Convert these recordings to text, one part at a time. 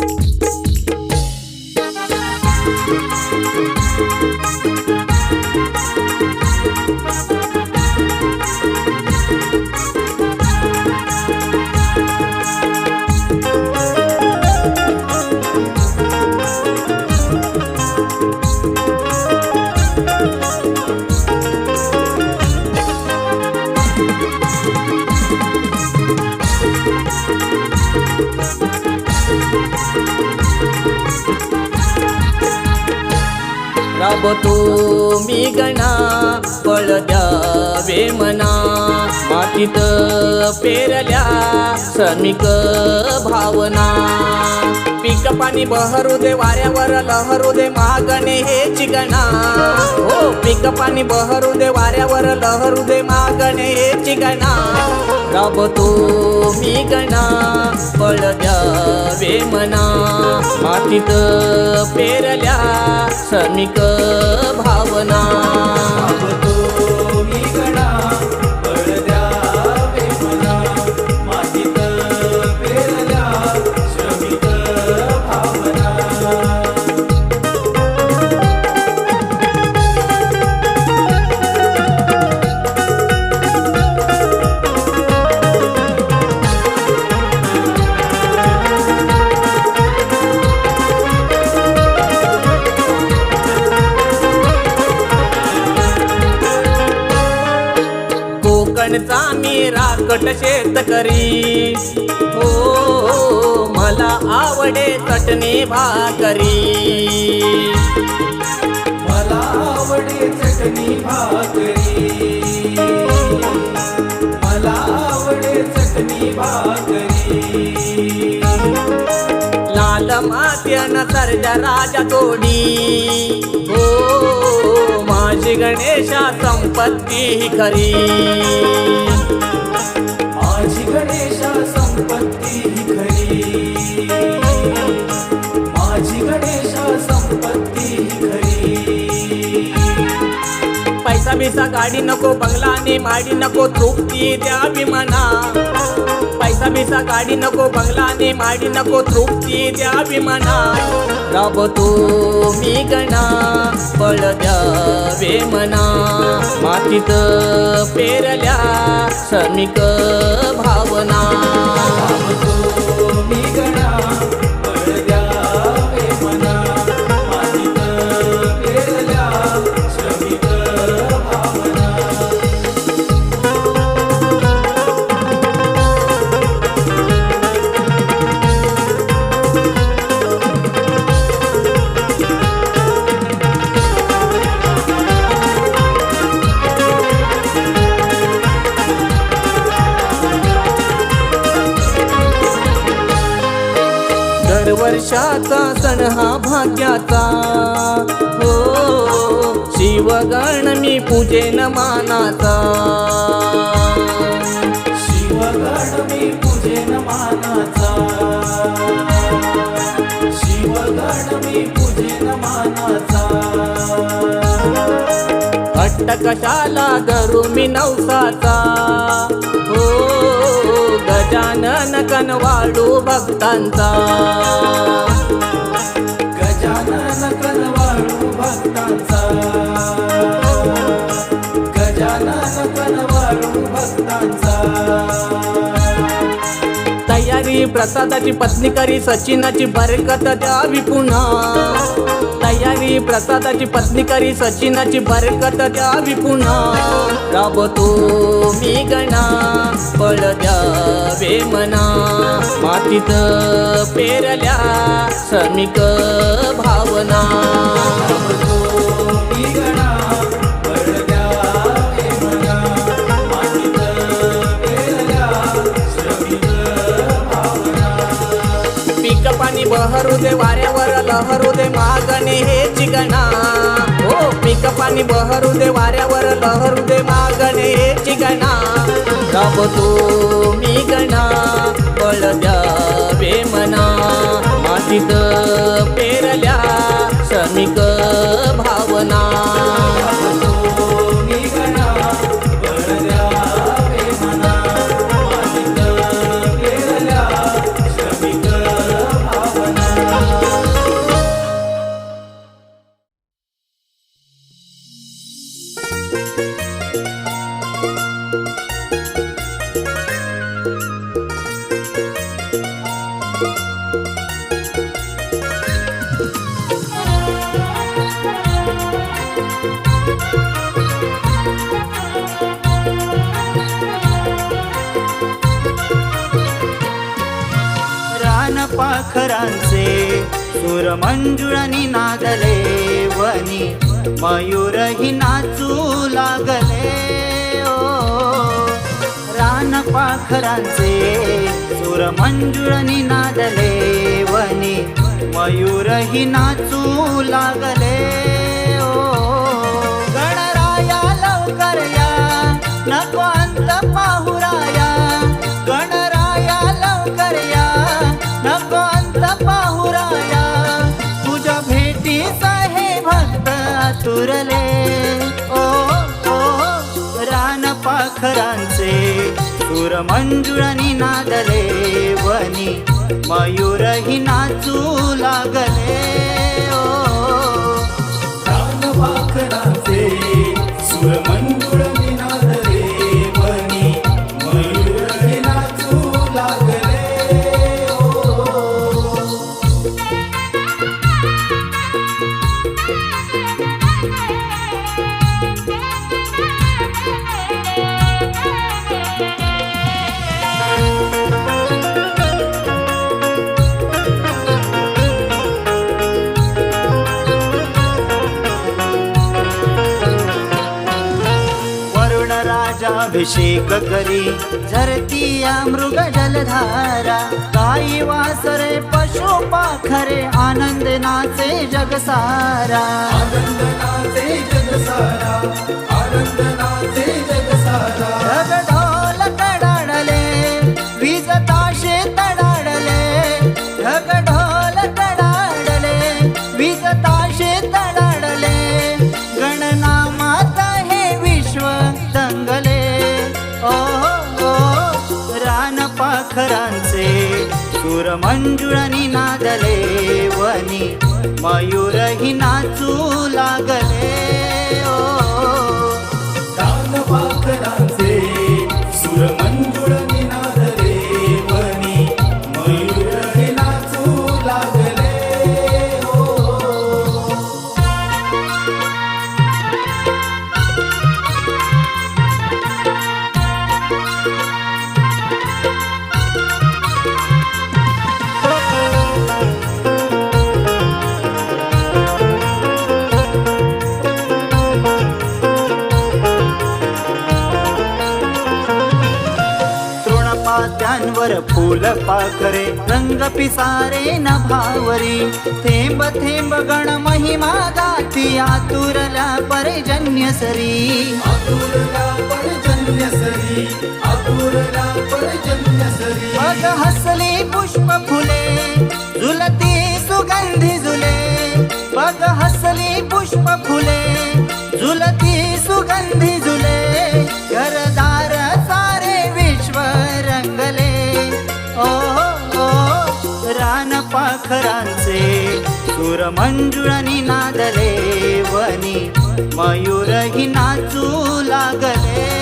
Thank you. राबतो मी गणा पळ द्यावे मना. मातीत पेरल्या श्रमिक भावना. पीक पाणी बहरू दे वाऱ्यावर लहरू दे मागणे हे चिगणा हो पीक पाणी बहरू दे वाऱ्यावर लहरू दे मागणे हे चिगणा राबतो मी गणा पळ द्यावे मना. मातीत पेरल्या श्रमिक भावना. राकट शेतकरी हो मला आवडे चटणी भाकरी मला आवडे चटणी भाकरी मला आवडे चटणी भाकरी लाल मात्यन सर्जा राजा तोडी हो माझी गणेशा संपत्ती खरी. गणेशा संपत्ती ही खरी. माझी गणेशा संपत्ती ही खरी. पैसा बिसा गाडी नको बंगला आणि माडी नको तृप्ती द्यावी म्हणा. पैसा बिसा गाडी नको बंगला आणि माडी नको तृप्ती द्यावी म्हणा. राबतो मी गणा बळ द्यावे म्हणा. मातीत पेरल्या श्रमिक भावना. मानाचा. शिवगण मी पूजेन मानाचा. शिवगण मी पूजेन मानाचा. हट्ट कशाला धरू मी नवसाचा. हो गजानन कनवाडू भक्तांचा. गजानन कनवाळू भक्तांचा. भक्तांचा. तयारी प्रसादाची पत्नी करी सचिनाची बरकत द्यावी पुन्हा. तयारी प्रसादाची पत्नी करी सचिनाची बरकत द्यावी पुन्हा. राबतो मी गणा बळ द्यावे मना. मातीत पेरल्या श्रमिक भावना. दे हे चिकणा हो पिक पाणी बहरू दे वाऱ्यावर लहरू दे मागणे हे चिकणा दाबतो मी गणा बळ द्यावे मना. मातीत पेरल्या श्रमिक भावना. पाखरांचे सुर मंजुळनी नादले वनी मयूरही नाचू लागले. ओ रान पाखरांचे नादले वनी मयूरही नाचू लागले. ओ गणराया लवकर या नको अंत पाहू पाहुराया तुझ्या भेटीस हे भक्त आतुरले ओ ओ रान पाखरांचे सुर मंजुळानी नादले वनी मयूरही नाचू लागले. ओ रानपाखरांचे सुर मंजुळ राजाभिषेक करी. झरतीया मृग जलधारा गाई वासरे पशु पाखरे आनंद नाचे जगसारा आनंद नाचे जग सारा आनंद नाचे जग मयूर मंजुळनी नादले वनी मयूरही नाचू लागले. फूल पाखरे रंग पिसारे नभावरी. थेंब थेंब गण महिमा गाती आतुरला पर्जन्य सरी. आतुरला पर्जन्य सरी आतुरला पर्जन्य सरी. मग हसली पुष्प फुले झुलती सुगंधी झुले. बघ हसली पुष्प फुले झुलती सुगंधी पाखरांचे सुर मंजुळनी नादले वनी मयूरही नाचू लागले.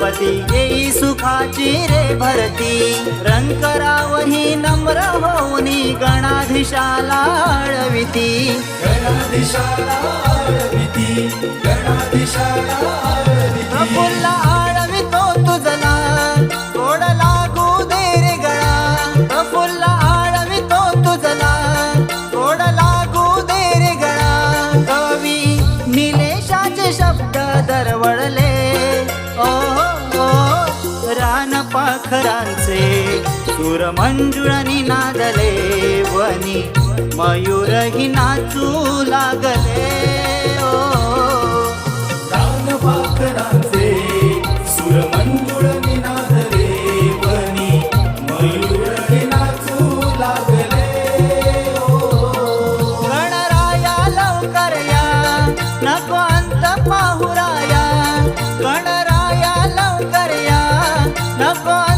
गणपती येई सुखाची रे भरती. रंकरावही नम्र होऊनी गणाधीशाला आळविती. गणाधीशाला आळविती. गणाधीशाला आळविती. शिखरांचे सुर मंजुळानी नादले वनी मयूरही नाचू लागले. ओ. सुर नादले वनी मयूरही नाचू लागले. गणराया लवकर या नको अंत पाहुराया गणराया लवकर या नको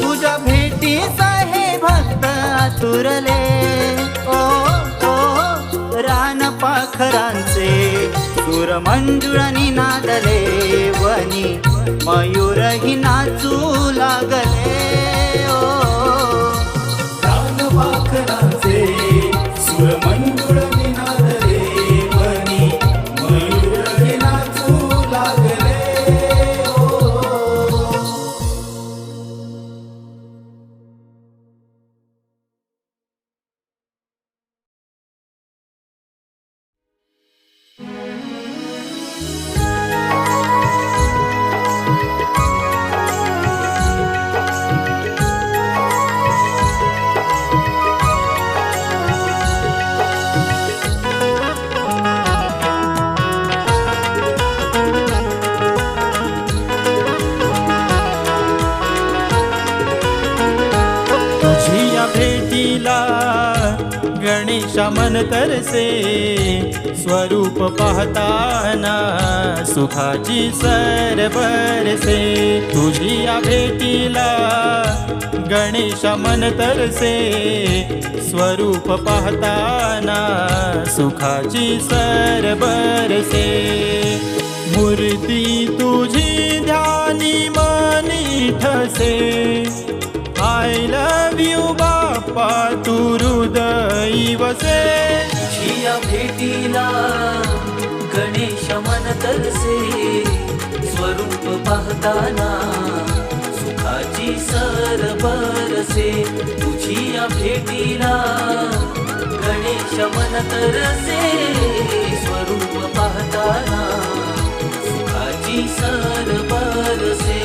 तुझ्या भेटीचा हे भक्त आतुरले. ओ ओ रान पाखरांचे सुर मंजुळानी नादले वनी मयूरही नाचू लागले. गणेशा मन तरसे स्वरूप पाहताना सुखाची सर बरसे. तुझी या भेटीला गणेशा मन तरसे स्वरूप पाहताना सुखाची सर बरसे. मूर्ती तुझी ध्यानी मनी ठसे. आय लव यू बा तू हृदयी वसे भेटीला गणेश मन तरसे स्वरूप पाहताना सुखाची सर बरसे। तुझिया भेटीला गणेश मन तरसे स्वरूप पाहताना सुखाची सर बरसे।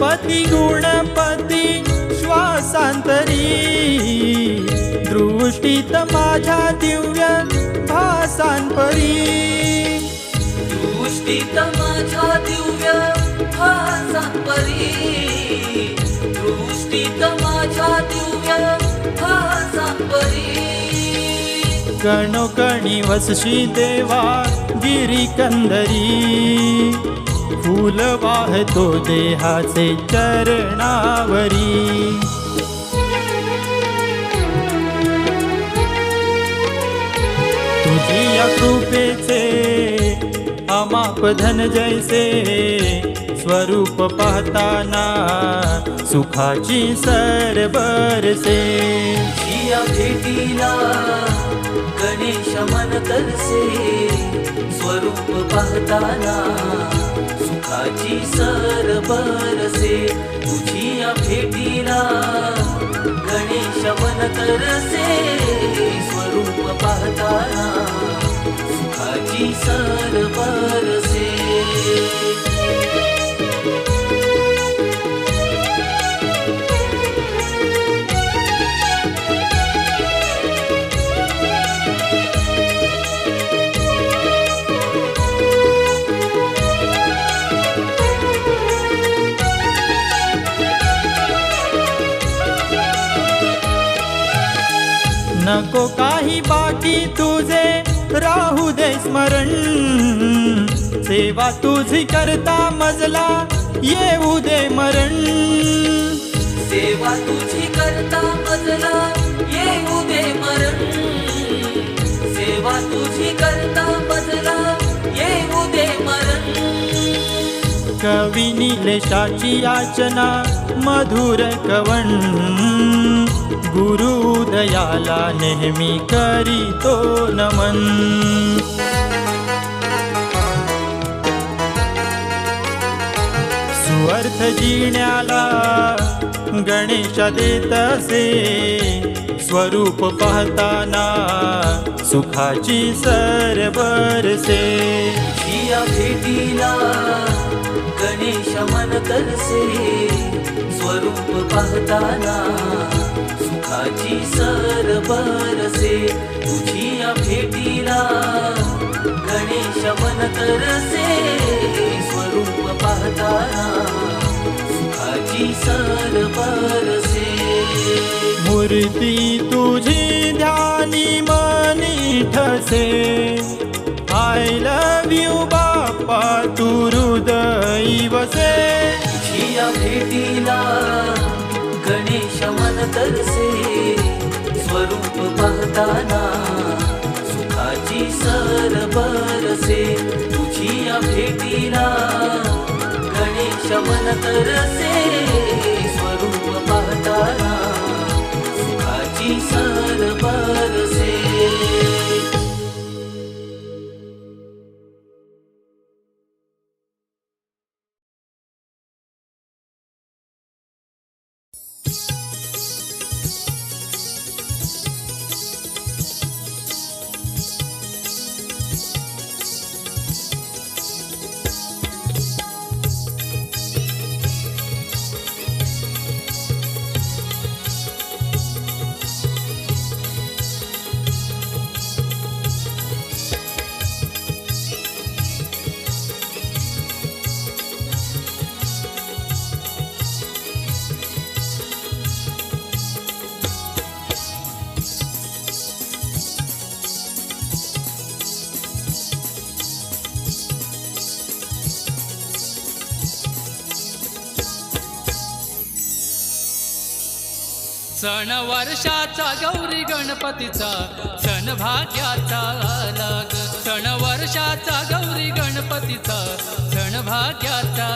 गणपती गुणपती श्वासांतरी. दृष्टीत माझ्या दिव्य भासांपरी दृष्टीत माझ्या दिव्य भासांपरी दृष्टीत माझ्या दिव्य भासांपरी कणोकणी वसशी देवा गिरी कंदरी फूल वाहतो देहाचे चरणावरी. तुझी या कृपेचे अमाप धन जैसे स्वरूप पाहताना सुखाची सरबरसे. जिया भेटीला गणेश मन तरसे. स्वरूप पाहताना सुखाची सर बरसे. तुझिया भेटीला गणेश मन तरसे. नको काही बाकी तुझे. राहू दे स्मरण. सेवा तुझी करता मजला येऊ दे मरण. सेवा तुझी करता मजला येऊ दे मरण. सेवा तुझी करता मजला येऊ दे मरण. कवी निलेशाची याचना मधुर कवण गुरु दयाला नेहमी करीतो नमन. सुअर्थ जिण्याला गणेश देत असे स्वरूप पाहताना सुखाची सर बरसे जिया भेटीला गणेश मन करसे स्वरूप पाहताना सुखाची सर बरसे तुझी या भेटीला गणेश मन तरसे स्वरूप पाहताना सुखाची सर बरसे. मूर्ती तुझी ध्यानी मनी ठसे आय लव यू बाप्पा तू हृदयी वसे. तुझी या भेटीला गणेश मन तरसे स्वरूप पाहताना सुखाची सर बरसे तुझी या भेटीला गणेश मन तरसे स्वरूप पाहताना सुखाची सर बरसे. सण वर्षाचा गौरी गणपतीचा सण भाग्याचा लाग. सण वर्षाचा गौरी गणपतीचा सण भाग्याचा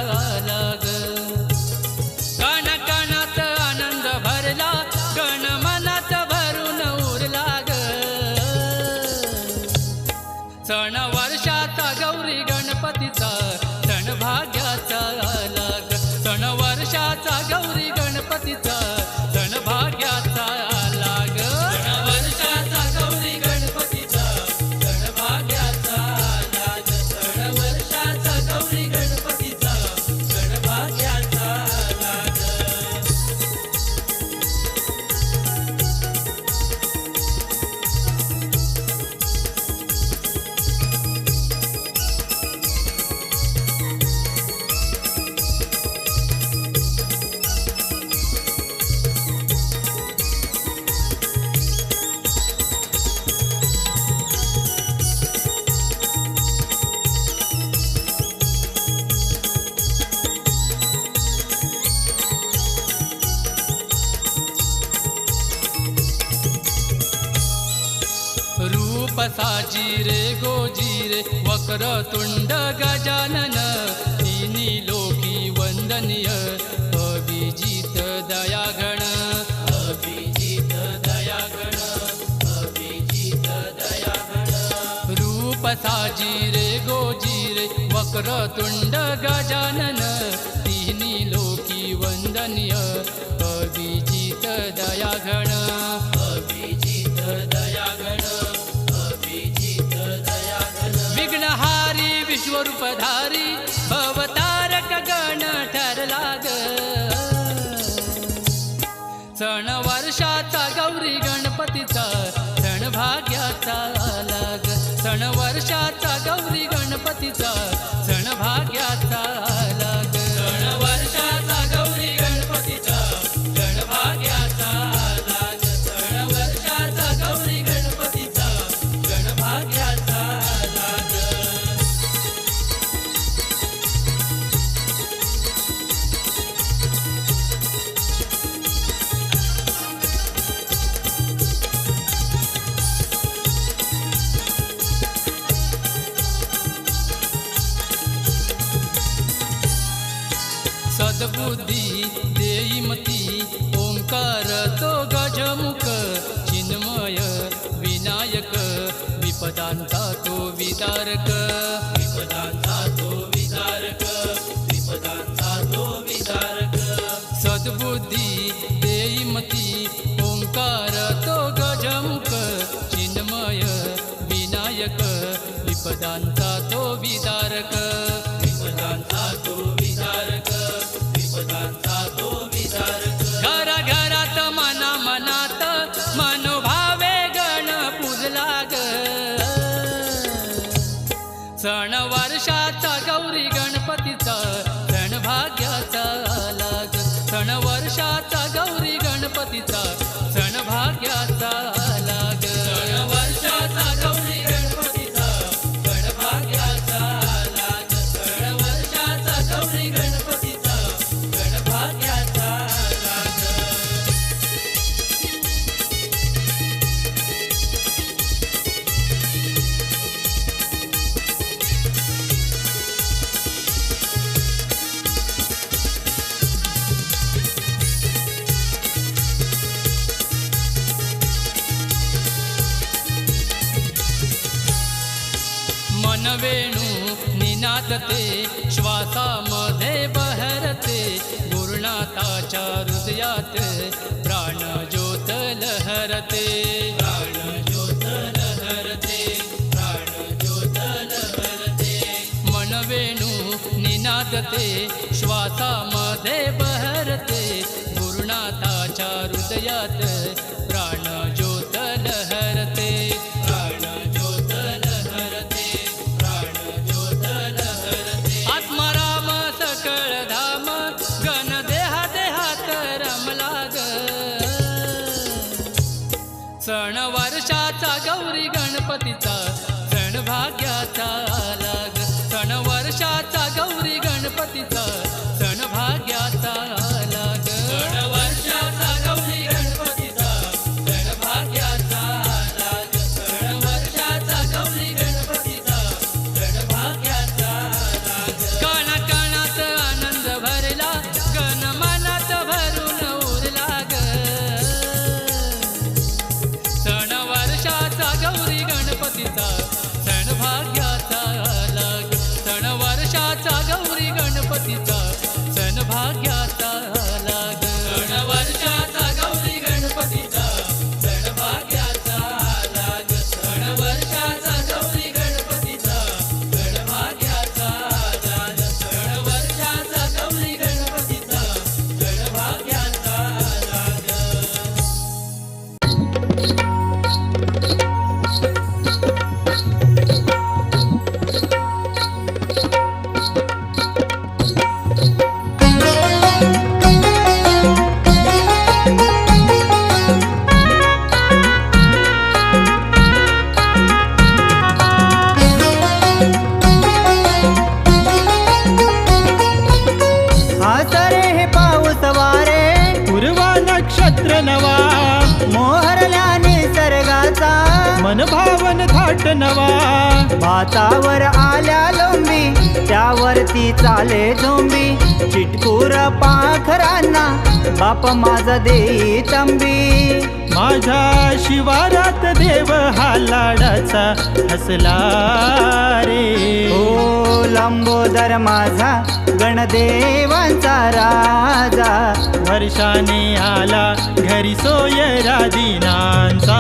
लाग. साजिरे गोजिरे वक्र तुंड गजानन तिन्ही लोकी वंदनीय अभिजित दयागण. अभिजित दयागण अभिजित दयागण. रूप साजिरे गोजिरे वक्र तुंड गजानन तिन्ही लोकी वंदनीय अभिजित दयागण. अभिजित दयागण विश्वरूपधारी भवतारक गण ठरला ग सण वर्षाचा गौरी गणपतीचा सण भाग्याचा लाग. सण वर्षाचा गौरी गणपतीचा सण भाग्याचा तो विदारक जागते श्वासामध्ये बहरते गुरुनाथाच्या हृदयात प्राण ज्योत लहरते. लहरते प्राण लहरते. मनवेणू निनादते श्वासामध्ये बहरते गुरुनाथाच्या हृदयात भाग्याचा लाग. सण वर्षाचा गौरी गणपतीचा सण भाग्याचा लोंबी त्यावरती चाले झोंबी. चिटकूर पाखरांना बाप माझा देई तंबी. माझ्या शिवारात देव हा लाडाचा हसला रे. ओ लंबोदर माझा गणदेवांचा राजा. वर्षाने आला घरी सोयरा दिनांचा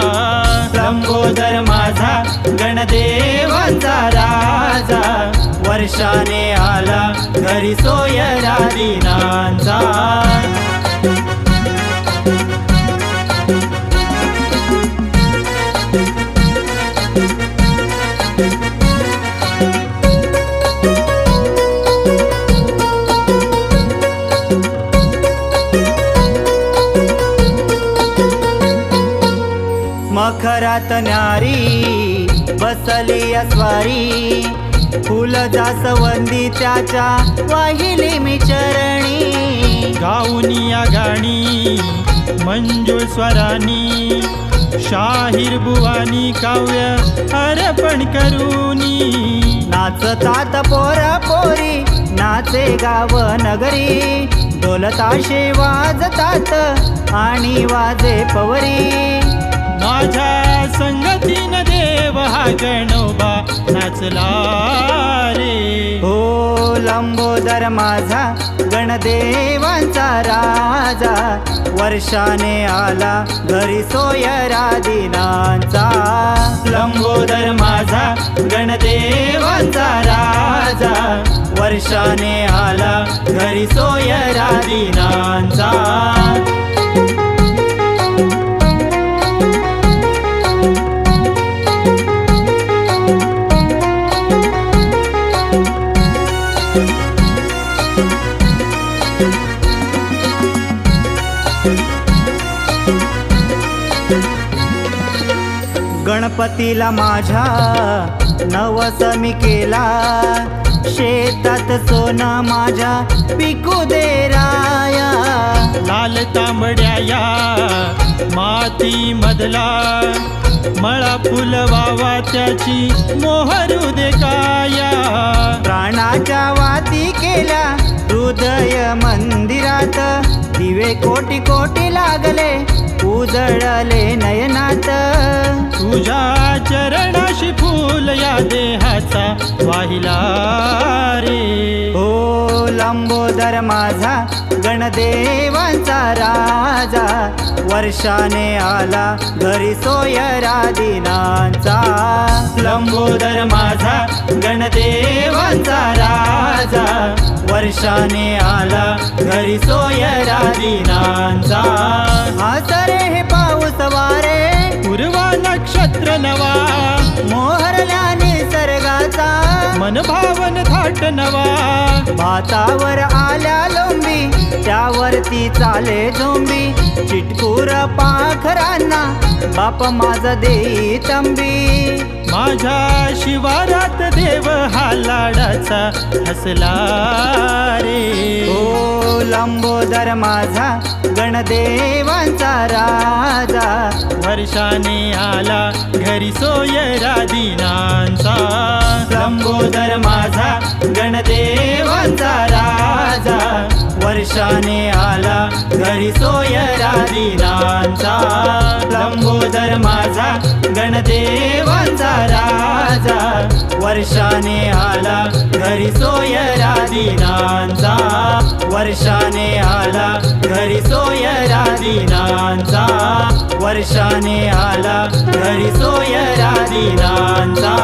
लंबोदर माझा गणदेवांचा राजा. वर्षाने आला घरी सोयरा दिनांचा मखरात नारी बसली अस्वारी. फुल जासवंदी त्याच्या वाहिली मी चरणी. गाऊनी या गाणी मंजूळ स्वरानी शाहीर बुवानी काव्य अर्पण करूनी. नाचतात पोरा पोरी नाचे गाव नगरी. ढोलताशे वाजतात आणि वाजे पवरी. माझ्या संगतीन देव हा गणोबा नाचला रे. हो लंबोदर माझा गणदेवांचा राजा. वर्षाने आला घरी सोयरा दिनांचा लंबोदर माझा गणदेवांचा राजा. वर्षाने आला घरी सोयरा दिनांचा गणपतीला माझ्या नवस मी केला. शेतात सोना माझ्या पिकू दे राया. लाल तांबड्या या माती मधला मळा फुलवावा त्याची मोहरू दे काया. प्राणाच्या वाती केल्या हृदय मंदिरात. दिवे कोटी कोटी लागले उजळले नयनात. तुझ्या चरणाशी फूल या देहाचा वाहिला रे. हो लंबोदर माझा गणदेवांचा राजा. वर्षाने आला घरी सोयरा दिनांचा लंबोदर माझा गणदेवांचा राजा. वर्षाने आला घरी सोयरा दिनांचा आसरे हे पाऊस वारे. पूर्वा नक्षत्र नवा. मोहरल्याने निसर्गाचा मन भावन थाट नवा. भातावर आल्या लोंबी त्यावरती चाले झोंबी. चिटकूर पाखरांना बाप माझा देई तंबी. माझ्या शिवारात देव हा लाडाचा हसला रे. ओ लंबोदर माझा गणदेवांचा राजा. वर्षाने आला घरी सोयरा दिनांचा लंबोदर माझा गणदेवांचा राजा. वर्षाने आला घरी सोयरा दिनांचा लंबोदर माझा गणदेवांचा राजा. वर्षाने आला घरी सोयरा दिनांचा वर्षाने आला घरी सोयरा दिनांचा वर्षाने आला घरी सोयरा दिनांचा